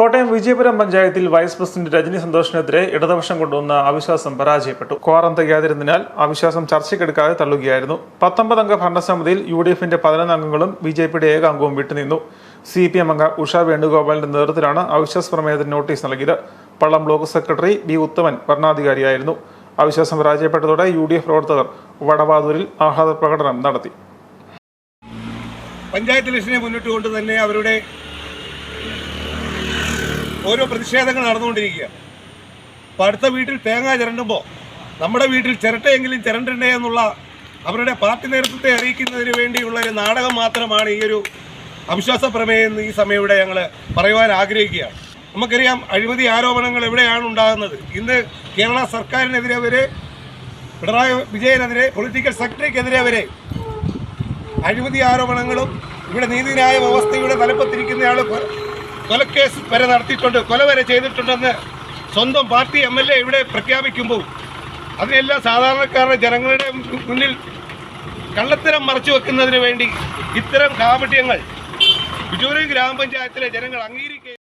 കോട്ടയം വിജയപുരം പഞ്ചായത്തിൽ vice president Rajani സന്തോഷിനെതിരെ ഇടതുപക്ഷം കൊണ്ടുവന്ന അവിശ്വാസം പരാജയപ്പെട്ടു. ക്വാറം തികയാതിരുന്നതിനാൽ അവിശ്വാസം ചർച്ചയ്ക്കെടുക്കാതെ തള്ളുകയായിരുന്നു. പത്തൊമ്പതംഗ ഭരണസമിതിയിൽ യു ഡി എഫിന്റെ പതിനൊന്ന് അംഗങ്ങളും ബി ജെ പിയുടെ ഏക അംഗവും വിട്ടുനിന്നു. സി പി എം അംഗ ഉഷ വേണുഗോപാലിന്റെ നേതൃത്വത്തിലാണ് അവിശ്വാസ പ്രമേയത്തിന് നോട്ടീസ് നൽകിയത്. Pallam block secretary B Uthaman ഭരണാധികാരിയായിരുന്നു. അവിശ്വാസം പരാജയപ്പെട്ടതോടെ യു ഡി എഫ് പ്രവർത്തകർ വടവാതൂരിൽ ആഹ്ലാദ പ്രകടനം നടത്തി. പഞ്ചായത്ത് ഇലക്ഷനെ മുന്നിട്ടുകൊണ്ട് തന്നെ അവരുടെ ഓരോ പ്രതിഷേധങ്ങൾ നടന്നുകൊണ്ടിരിക്കുക. അപ്പം അടുത്ത വീട്ടിൽ തേങ്ങ ചിരണ്ടുമ്പോൾ നമ്മുടെ വീട്ടിൽ ചിരട്ടയെങ്കിലും ചിരണ്ടണ്ടേ എന്നുള്ള അവരുടെ പാർട്ടി നേതൃത്വത്തെ അറിയിക്കുന്നതിന് വേണ്ടിയുള്ള ഒരു നാടകം മാത്രമാണ് ഈ ഒരു അവിശ്വാസ പ്രമേയം എന്ന് ഈ സമയം ഇവിടെ ഞങ്ങൾ പറയുവാൻ ആഗ്രഹിക്കുകയാണ്. നമുക്കറിയാം അഴിമതി ആരോപണങ്ങൾ എവിടെയാണ് ഉണ്ടാകുന്നത്. ഇന്ന് കേരള സർക്കാരിനെതിരെ വരെ പിണറായി വിജയനെതിരെ പൊളിറ്റിക്കൽ സെക്രട്ടറിക്കെതിരെ വരെ അഴിമതി ആരോപണങ്ങളും ഇവിടെ നീതിന്യായ വ്യവസ്ഥയുടെ തലപ്പത്തിരിക്കുന്നയാൾ കൊലക്കേസ് വരെ നടത്തിയിട്ടുണ്ട് കൊല വരെ ചെയ്തിട്ടുണ്ടെന്ന് സ്വന്തം പാർട്ടി എം എൽ എ ഇവിടെ പ്രഖ്യാപിക്കുമ്പോൾ അതിനെല്ലാം സാധാരണക്കാരുടെ ജനങ്ങളുടെ മുന്നിൽ കള്ളത്തരം മറച്ചു വെക്കുന്നതിന് വേണ്ടി ഇത്തരം കാപട്യങ്ങൾ ബിജൂരി ഗ്രാമപഞ്ചായത്തിലെ ജനങ്ങൾ അംഗീകരിക്കുക